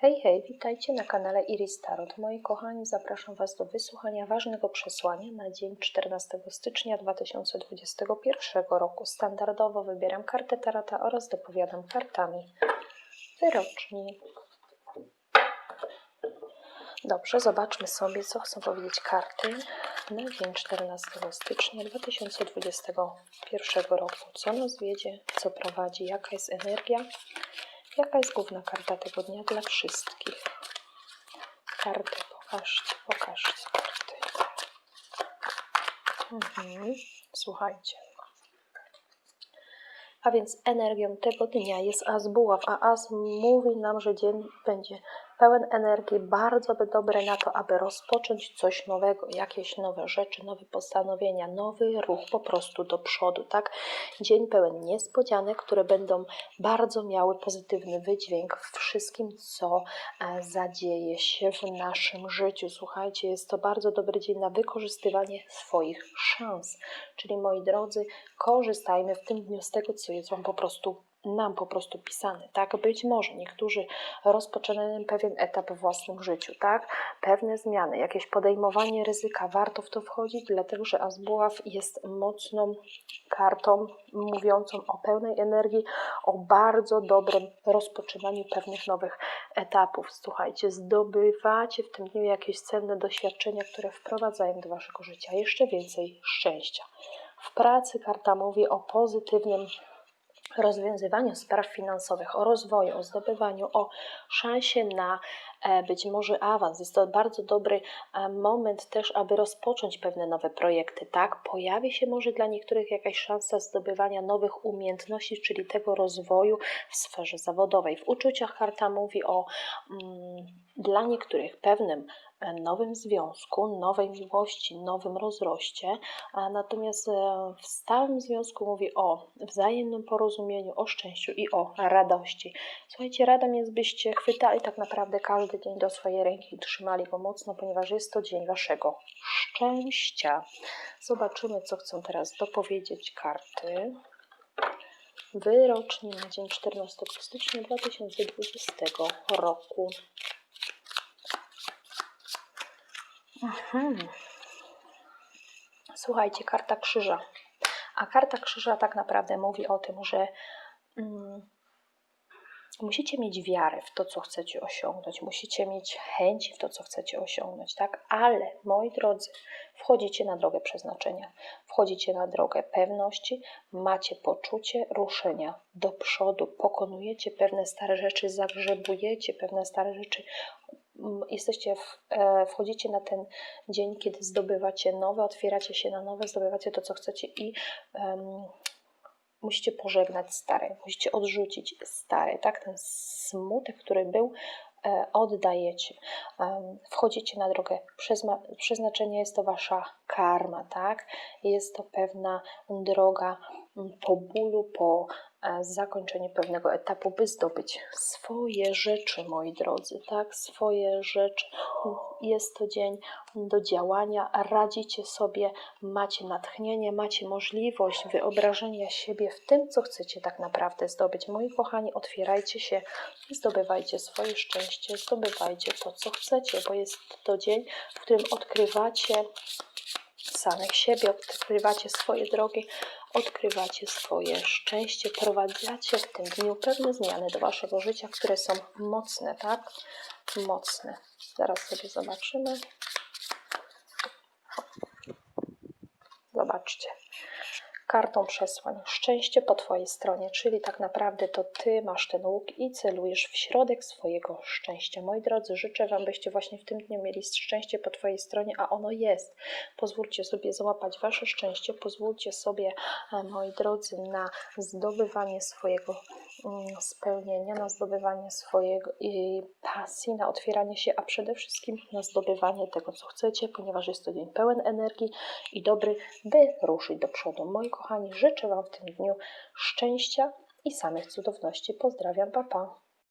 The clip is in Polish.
Hej, hej, witajcie na kanale Iris Tarot. Moi kochani, zapraszam Was do wysłuchania ważnego przesłania na dzień 14 stycznia 2021 roku. Standardowo wybieram kartę Tarota oraz dopowiadam kartami wyroczni. Dobrze, zobaczmy sobie, co chcą powiedzieć karty na dzień 14 stycznia 2021 roku. Co nas wiedzie, co prowadzi, jaka jest energia, jaka jest główna karta tego dnia dla wszystkich. Karty, pokażcie, pokażcie karty. Mhm. Słuchajcie. A więc energią tego dnia jest as buław, a as mówi nam, że dzień będzie pełen energii, bardzo by dobre na to, aby rozpocząć coś nowego, jakieś nowe rzeczy, nowe postanowienia, nowy ruch po prostu do przodu, tak? Dzień pełen niespodzianek, które będą bardzo miały pozytywny wydźwięk w wszystkim, co e, zadzieje się w naszym życiu. Słuchajcie, jest to bardzo dobry dzień na wykorzystywanie swoich szans. Czyli moi drodzy, korzystajmy w tym dniu z tego, co jest Wam po prostu nam po prostu pisane, tak? Być może niektórzy rozpoczynają pewien etap w własnym życiu, tak? Pewne zmiany, jakieś podejmowanie ryzyka, warto w to wchodzić, dlatego że Azbuław jest mocną kartą mówiącą o pełnej energii, o bardzo dobrym rozpoczynaniu pewnych nowych etapów. Słuchajcie, zdobywacie w tym dniu jakieś cenne doświadczenia, które wprowadzają do Waszego życia jeszcze więcej szczęścia. W pracy karta mówi o pozytywnym rozwiązywaniu spraw finansowych, o rozwoju, o zdobywaniu, o szansie na być może awans. Jest to bardzo dobry e, moment też, aby rozpocząć pewne nowe projekty, tak? Pojawi się może dla niektórych jakaś szansa zdobywania nowych umiejętności, czyli tego rozwoju w sferze zawodowej. W uczuciach karta mówi o mm, dla niektórych pewnym nowym związku, nowej miłości, nowym rozroście, natomiast e, w stałym związku mówi o wzajemnym porozumieniu, o szczęściu i o radości. Słuchajcie, radam jest, byście chwytali tak naprawdę każdy dzień do swojej ręki trzymali go mocno, ponieważ jest to dzień waszego szczęścia. Zobaczymy, co chcą teraz dopowiedzieć karty. Wyroczni na dzień 14 stycznia 2020 roku. Mhm. Słuchajcie, karta krzyża. A karta krzyża tak naprawdę mówi o tym, że mm, musicie mieć wiarę w to, co chcecie osiągnąć, musicie mieć chęci w to, co chcecie osiągnąć, tak? Ale, moi drodzy, wchodzicie na drogę przeznaczenia, wchodzicie na drogę pewności, macie poczucie ruszenia do przodu, pokonujecie pewne stare rzeczy, zagrzebujecie pewne stare rzeczy, jesteście, w, e, wchodzicie na ten dzień, kiedy zdobywacie nowe, otwieracie się na nowe, zdobywacie to, co chcecie i um, musicie pożegnać stare, musicie odrzucić stare, tak? Ten smutek, który był, e, oddajecie. Wchodzicie na drogę przeznaczenia, jest to wasza karma, tak? Jest to pewna droga po bólu, po zakończenie pewnego etapu, by zdobyć swoje rzeczy, moi drodzy, tak? Swoje rzeczy. Jest to dzień do działania, radzicie sobie, macie natchnienie, macie możliwość wyobrażenia siebie w tym, co chcecie tak naprawdę zdobyć. Moi kochani, otwierajcie się i zdobywajcie swoje szczęście, zdobywajcie to, co chcecie, bo jest to dzień, w którym odkrywacie samych siebie, odkrywacie swoje drogi, odkrywacie swoje szczęście, prowadzacie w tym dniu pewne zmiany do waszego życia, które są mocne, tak? Mocne. Zaraz sobie zobaczymy. Zobaczcie kartą przesłań. Szczęście po Twojej stronie, czyli tak naprawdę to Ty masz ten łuk i celujesz w środek swojego szczęścia. Moi drodzy, życzę Wam, byście właśnie w tym dniu mieli szczęście po Twojej stronie, a ono jest. Pozwólcie sobie złapać Wasze szczęście, pozwólcie sobie, e, moi drodzy, na zdobywanie swojego mm, spełnienia, na zdobywanie swojego pasji, na otwieranie się, a przede wszystkim na zdobywanie tego, co chcecie, ponieważ jest to dzień pełen energii i dobry, by ruszyć do przodu. Moi kochani, życzę Wam w tym dniu szczęścia i samych cudowności. Pozdrawiam, papa.